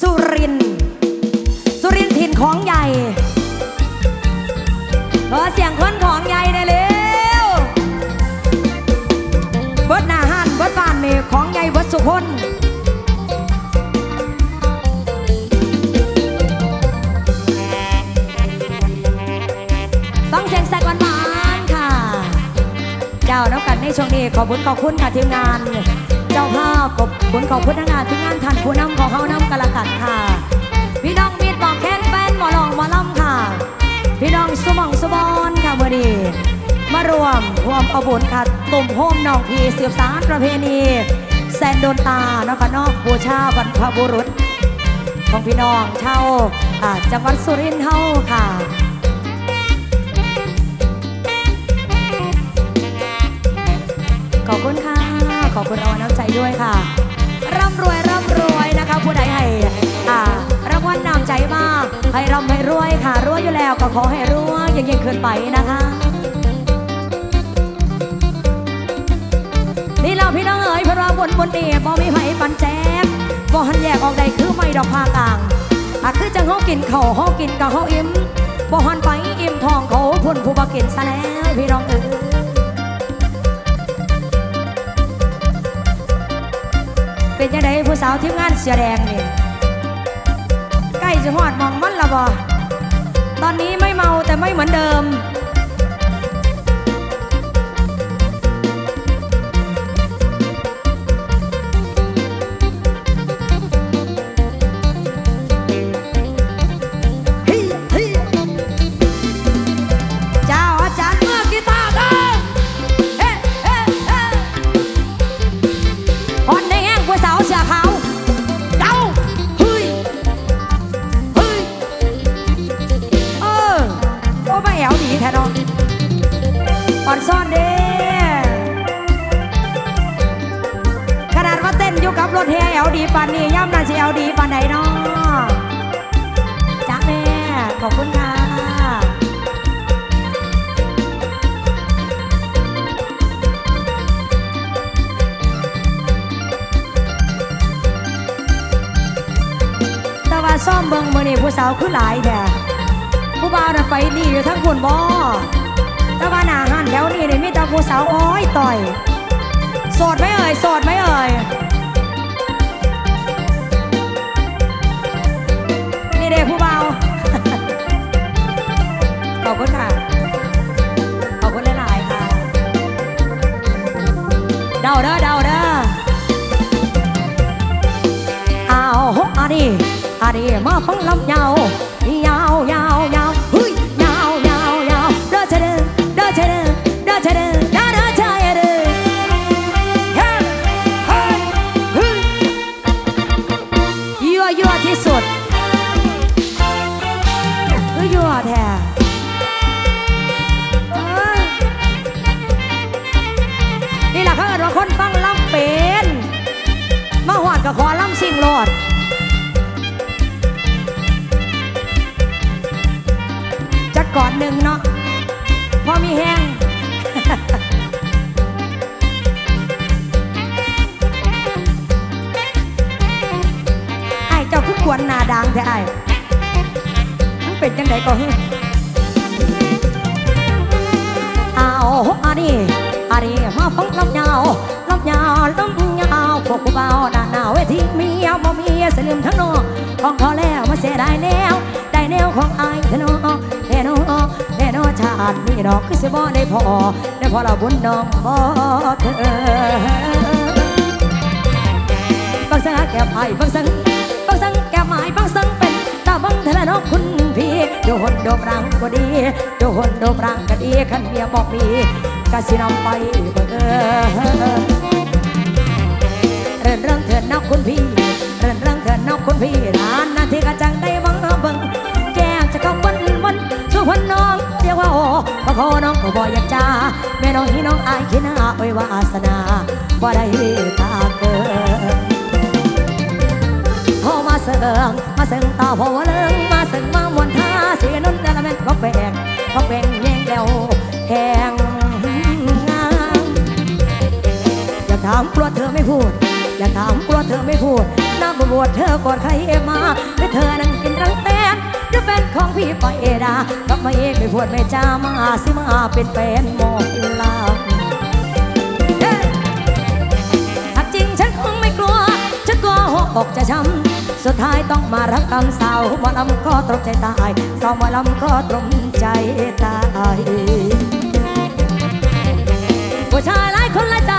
สุริน สุรินถิ่นของใหญ่ ขอเสียงคนของใหญ่ได้เร็วเบิดหน้าห้านเบิดบ้านนี่ของใหญ่เบิดสุคนต้องเสียงแซกหวานค่ะ เจ้าน้ำกันในช่วงนี้ขอบคุณขอบคุณค่ะทีมงาน จ้าภาพขอบคุณขอบคุทางานทีมงานท่านผู้นำของเขานำกันละกันค่ะ พี่น้องมีดบอกแค้นแฟนหมอลองหมอลำค่ะ พี่น้องสมองสมอนค่ะเมื่อนี้มารวมรวมเอาบุญค่ะตุ่มโฮมน้องพีเสียบสารประเพณีแซนโดนตาเนาะคะเนอกบูชาบรรพบุรุษ ของพี่น้องเช่าจังหวัดสุรินทร์เฮาค่ะขอบคุณค่ะ อบคุณรางวัลน้ำใจด้วยค่ะ ร่ำรวยร่ำรวยนะคะผู้ใดให้อ่ารางวัลน้ำใจมากให้ร่ำให้รวยค่ะรวยอยู่แล้วก็ขอให้รวยยิ่งยิ่งขึ้นไปนะคะ นี่เราพี่น้องเอ๋ยพระว่าบนบนนี่บ่มีไผปันแจ๊กบ่หันแยกออกใดคือไม่ดอกพากลางอะคือจังเฮากินเขาวเฮากินกับเฮาอิ่มบ่หันไปอิ่มทองเขาพุ่นผู้บกินซะแล้วพี่น้องเอ๋ย เป็นยังไงผู้สาวทีมงานเสียแดงนี่ใกล้จะหอดมองมันละบ่ตอนนี้ไม่เมาแต่ไม่เหมือนเดิม ซ่อมเบิงมือนี่ผู้สาวคือหลายแท้ผู้บ่าวน่ะไปนี่อยู่ทั้งคนบ่แต่ว่าหน้าหันแถวนี้นี่มีแต่ผู้สาวอ้อยต่อยโสดไหมเอ่ยโสดไหมเอ่ยนี่เด้ผู้บ่าวขอบคุณค่ะขอบคุณหลายๆค่ะเดาเด้อเดาเด้อเอาอันนี้อันนี้ มาฟังลำยาวยาวยาว ควรนาดังแท้ไอ้มันเป็นจังไดก็ฮึเอาอันนี้อันนี้มาฟังลำยาวลำยาวลำยาวพวกผู้เบาด้านหน้าเวทีเมียบ่มีเสลิมทั้งนอกของเขาแล้วมาเสียไดายแนวได้แนวของไอ้เธอเนาะแน่นอนแน่นอนชาตินี้ดอกคือสิบ่ได้พอได้พอเราบุญน้องบ่เธอบางสังแก้ แก้มไอ้บางสังเป็นตาบังเธอละน้องคุณพี่โดนโดมรังก็ดีโดนโดมรังก็ดีขันเมียบอกมีกะสินำไปเบิ่งเออเรินเรื่องเถิดน้องคุณพี่เรินเรื่องเถิดน้องคุณพี่นานนาทีกะจังได้บังเบิ่งแก้มจะกำวันวันสู่พันน้องเรียกว่าโอ้พอพอน้องก็บ่อยากจ้าแม่น้องให้น้องอายขี้หน้าไว้วาสนาบ่ได้ตาเกิน โทรมาเสิงมาเสิงต่อพอวเลิงมาเสิงมามวนท่าเสียนุ่นแต่ละแม่นก็แบ่งก็แบ่งแย่งแล้วแหงงามอย่าถามกลัวเธอไม่พูด อย่าถามกลัวเธอไม่พูดนับบวชเธอกอดใครมาหรือเธอนั่งกินรังแตนหรือแฟนของพี่ไปเอดาทำไมไม่พูดไม่จ้ามาสิมาเป็นแฟนหมอลำเฮ้ถ้าจริงฉันคงไม่กลัวฉันกลัวหัวอกจะช้ำ สุดท้ายต้องมารับกรรมสาวหมอลำก็ตรมใจตายสาวหมอลำก็ตรมใจตายผู้ชายหลายคนละใจ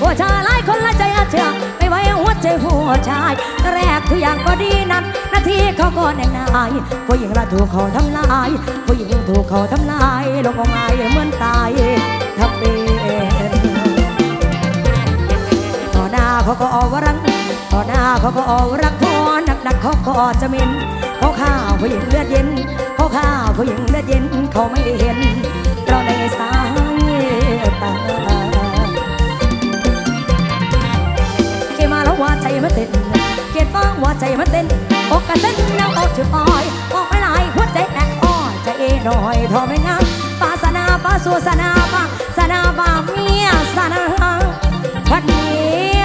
ผู้ชายหลายคนละใจอาเชื่อไม่ไหวหัวใจผู้ชาย แรกทุกอย่างก็ดีนั้นนาทีเขาก็แน่นายผู้หญิงละถูกเขาทำลาย ผู้หญิงถูกเขาทำลายลงงายเหมือนตายทับเป็นต่อหน้าเขาก็ออกวรัง ต่อหน้าเขาก็ออกรังพอหนักหนักๆเขาก็จะมินเขาฆ่าวผู้หญิงเลือดเย็นเขาฆ่าวผู้หญิงเลือดเย็นเขาไม่เห็นเราในสายตาเกมาแล้วว่าใจมันเต้นเกตบ้างว่าใจมันเต้นอกกระเต้นแล้วออกถือปอยออกไม่ไหลหัวใจแอกอ้อใจเอหน่อยทอไม่งามปาสนาปาสัวสนาปาสนาบาเมียสนาวันนี้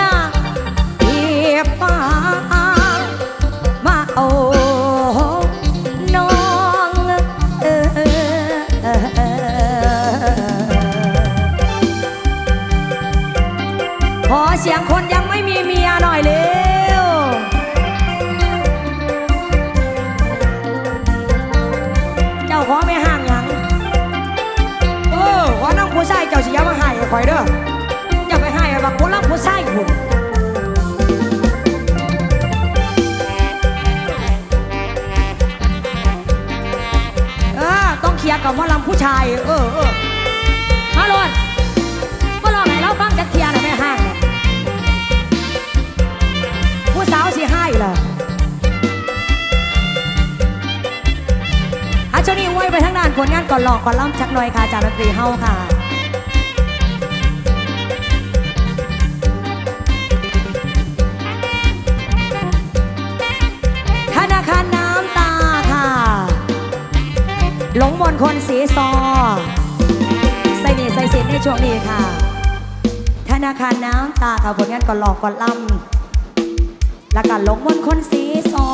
ข่อยเด้ออย่าไปให้บักผู้รับผู้ชายคุณเออต้องเคลียร์กับหมอลำผู้ชาย เออเออมาโลดก็ลองให้เราฟังจักเทียร์นะแม่ห้างเนี่ยผู้สาวสิให้เหรออาชนี้ไว้ไปทั้งด้านผลงานก่อนหลอกก่อนล่ำจักหน่อยค่ะจากดนตรีเฮาค่ะ มนคนสีซอ ใส่นี่ใส่สินในช่วงนี้ค่ะ ธนาคารน้ำตาค่ะผลงานก่อนหลอกก่อนล่ำและการลงมนคนสีซอ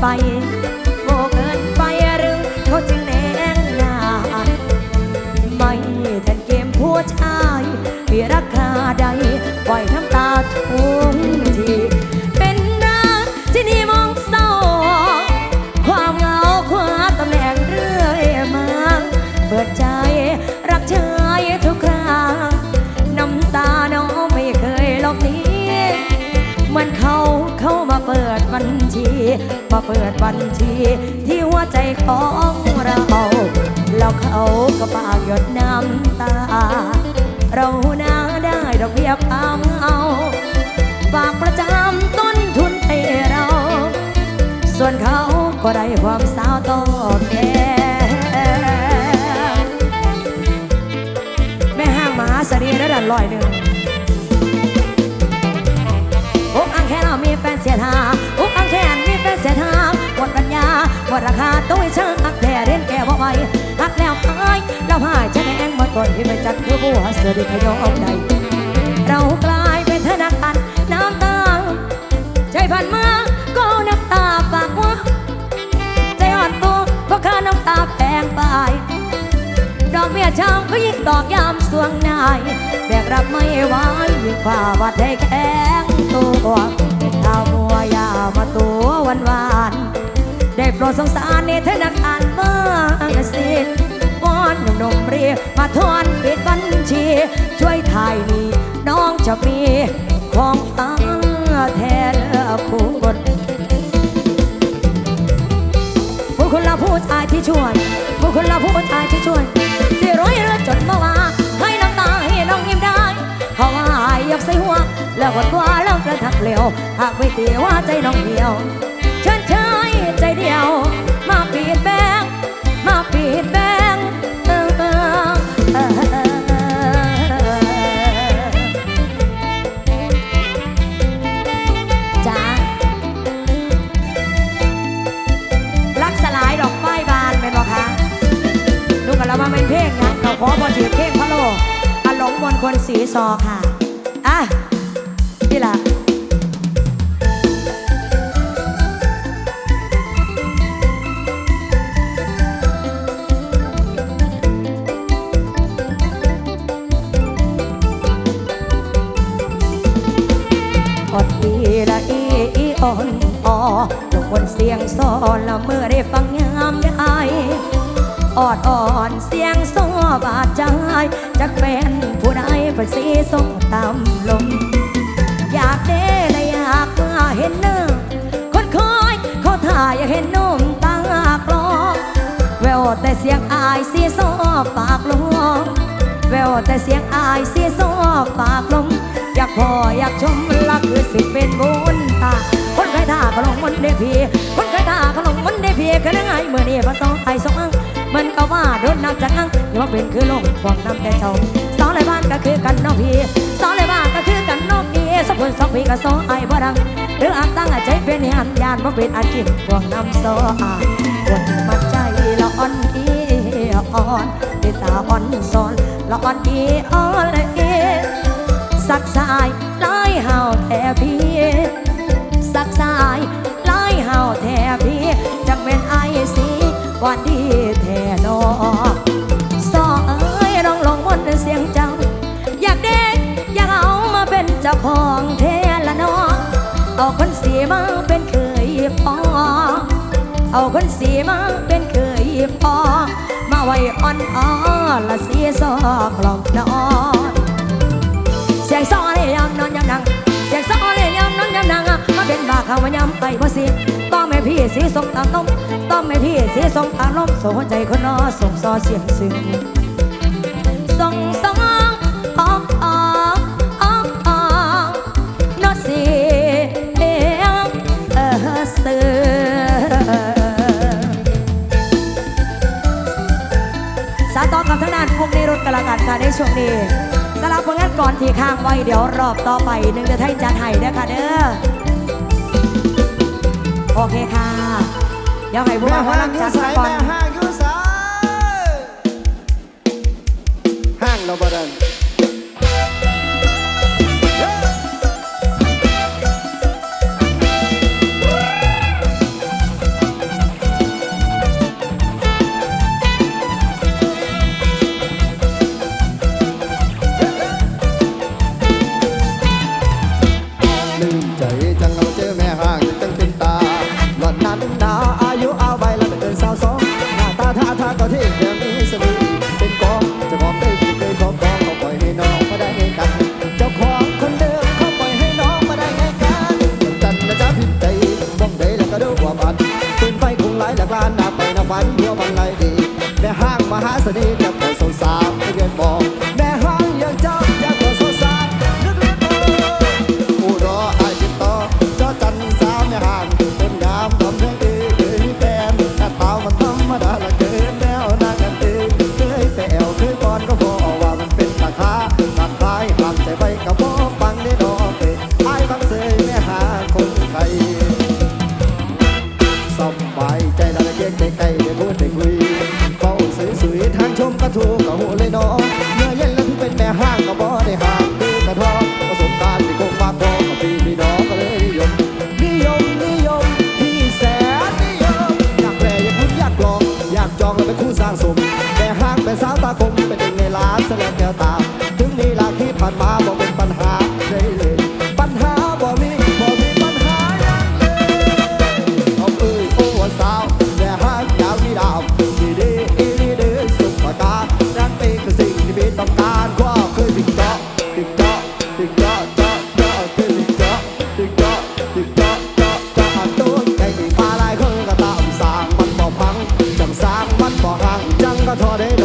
ไปโง่เกินไปหรือเขาจึงแนงหนาไม่ทันเกมผู้ชายมีรัก มาเปิดบัญชี ที่หัวใจของเราแล้วเขาก็ปากหยดน้ำตา เราหน้าได้ดอกเบี้ยพาายแล้วหายจะแดงมดก่อนที่ไม่จัดคือบัวเสือดีขยอมใดเรากลายเป็นธนาคารน้ำตาใจผ่านมาก็น้ำตาฝากไว่าใจอ่อนตัวเพราะค่าน้ำตาแพงไปดอกเบี้ยช้ำก็ยิ่งดอกยามสวงนายแบกรับไม่ไหวยิ่งกว่าวัดให้แข็งตัวถ้ามัวยามาตัววันวานได้โปรดสงสารในธนาคารบ้างสิ วอนหนุ่มๆเรียมาทอนปิดบัญชี ช่วยถ่ายนี้น้องจะมีของตาแทนผู้คนผู้คนละผู้ชายที่ช่วยผู้คนละผู้ชายที่ช่วยสิร้อยเรือจนมาว่าให้น้ำตาให้น้องยิ้มได้เพราะว่าอยากใส่หัวแล้วกดกว่าแล้วกระทักเร็วหากไม่ตีว่าใจน้องเดียวเชิญชายใจเดียว มาปีดแบงมาปีดแบง อบอถือเพลงพะโลอาหลงมนคนสีซอค่ะ อะนี่ล่ะอดอีละอีอีอ่อนออลูกคนเสียงซอละเมื่อได้ฟัง อบาดใจจักเป็นผู้ใดป็นสีส่งตามลม อยากเด้และอยากมาเห็นเนื้อคนคอยเขาถ่ายอยากเห็นนุ่มตากลองแววแต่เสียงอายเสียซอปากลงแววแต่เสียงอายเสียซอปากลม อยากพออยากชมลักคือสิเป็นบุญตา คนเคยท่าก็ลงมันได้พีคนเคยท่าก็ลงมันได้พีก็นั่งไงเมื่อนี้พระสองไอสองอัง มันก็ว่าโดนน้ำจากอังอย่ามาเป็นคือลงฟองน้ำแต่เจ้าสองเลยบ้านก็คือกันน้องพี่สองเลยบ้านก็คือกันน้องพี่สองคนสองพี่ก็สองไอ้บ่ดังหรืออันตั้งใจเป็นหันยานมาเป็นอาชีพฟองน้ำสออาคนมันใจละอ่อนอีอ่อนติตาอ่อนสอนละอ่อนอีอ่อนละเอสักสายลายเห่าแท่พี่สักสายลายเห่าแท่พี่จักเป็นไอสีวันที่ สอเอ้ยร้องลงมนเสียงเจ้า อยากเด็กอยากเอามาเป็นเจ้าของแท่ละนอเอาคนสีมาเป็นเคยพอเอาคนสีมาเป็นเคยพอมาไว้อ่อนอ้อละเสียซอกลองนอนเสียงซ้อเลยยำน เป็นบาข้าวมายำไปบ่สิต้องไม่พี่สีส่งตามต้มต้องไม่พี่สีส่งตามลมส่งหัวใจคนนอส่งซอเสียงซึ้งส่งสองออกออกออกออกนอเสียงเออเสือสาต่อกับทางด้นพวกในรถกระกันค่ะในช่วงนี้สำหรับผลงานก่อนที่ข้างไว้เดี๋ยวรอบต่อไปหนึ่งเดือนให้จัดให้เด้อค่ะเด้อ โอเคค่ะเดี๋ยวให้ผู้แม่ว่าพลังจัยู่ดใสก่อนแม่ห้างยู่ใสห้างเราบ่ดั ผ่านมาบ่เป็นปัญหาได้เลยปัญหาบอกมีบอกมีปัญหาอย่างเลยเอาเอ้ยโอ้สาวแต่หากอยาวมีดาวดีดีอีดีเดือสุขตานั่นเป็นสิ่งที่มีต้องการก็เคยติดเกาะติดเกาะติดเกาะเกาะเกต๊อกติดเกาะติดเกาะติดเกาะเกาะอกต๊กตัวใจมีปลาลายคือก็ตามสางมันบ่พังจังสางมันบ่ห่างจังก็ทอได้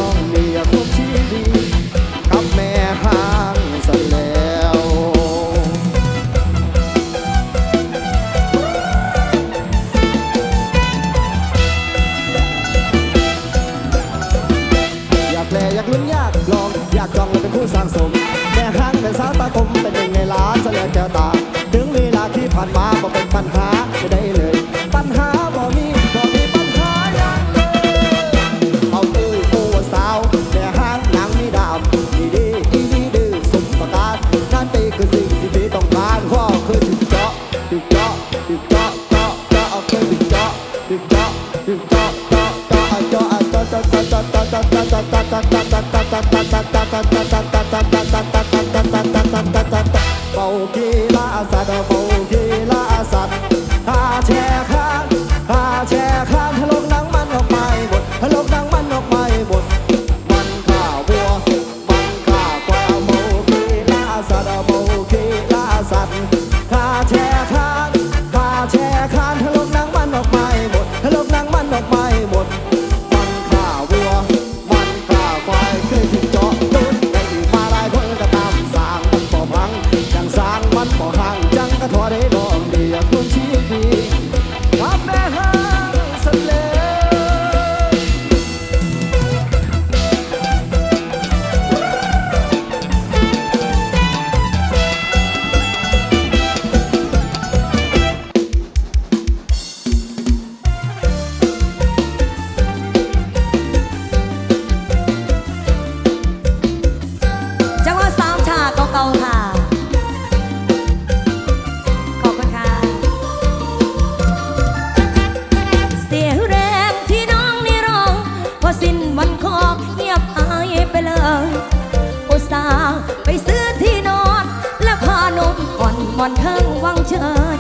มอนเทิงวังเชิญ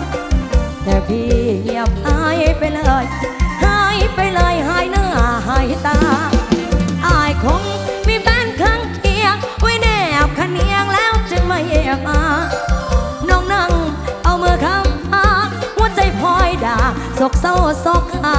แต่พี่เงียบหายไปเลยหายไปเลยหายหน้าหายตาอายคงมีแฟนข้างเคียงไว้แนบขันเนียงแล้วจึงไม่มาน้องนั่งเอามือคำพาหัวใจพลอยด่าศกเศร้าศกหา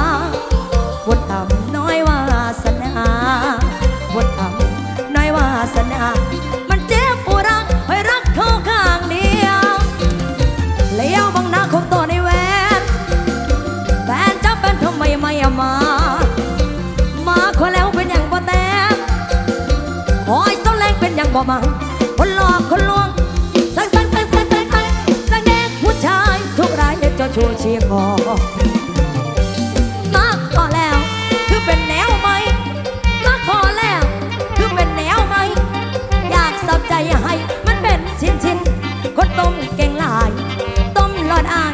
บ่มาคนหลอกคนลวงสังสังสังสังสังสังสังเด็กผู้ชายทุกรายเจ้าชู้เชียร์คอมาขอแล้ว คือเป็นแนวไหมมาขอแล้ว คือเป็นแนวไหมอยากสับใจให้มันเป็นชิ้นชิ้นคนต้มเก่งลาย ต้มหลอดอาย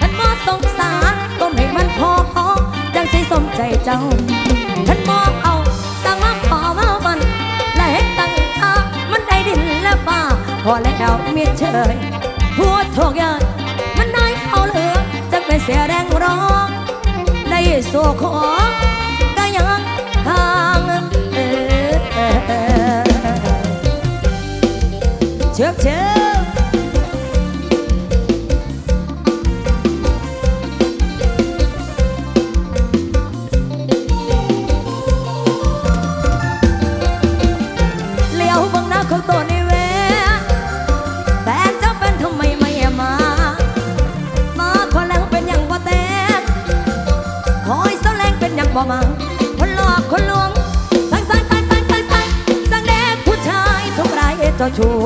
ฉันมอสงสารต้มให้มันพอพอจังสิสมใจเจ้า เอ่ยเฉยพูดถูกเยินมันได้เอาเหลือจะไปเสียแรงร้อง ได้สู่ขอก็ยังห่างเออเออเออ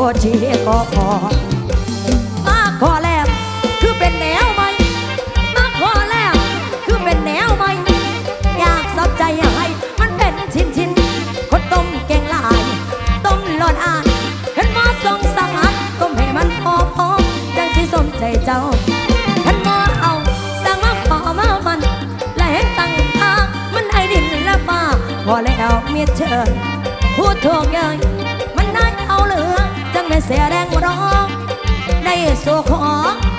มาก็พอมาขอแล้วคือเป็นแนวใหม่มาขอแล้วคือเป็นแนวใหม่อยากสับใจให้มันเป็นชิ้นชิ้นๆคนต้มเก่งลาย ต้มหลอดอายขันหมอส่งสารต้มให้มันพอพอจังสิสมใจเจ้าขันหมอเอาสั่งมาขอมามันและเห็นตั้งทางมันไอ้ดินและฟ้าพอแล้วเมียเชิญพูดถูกเย้ยมัน เสียแรงร้อง ได้สู่ขอ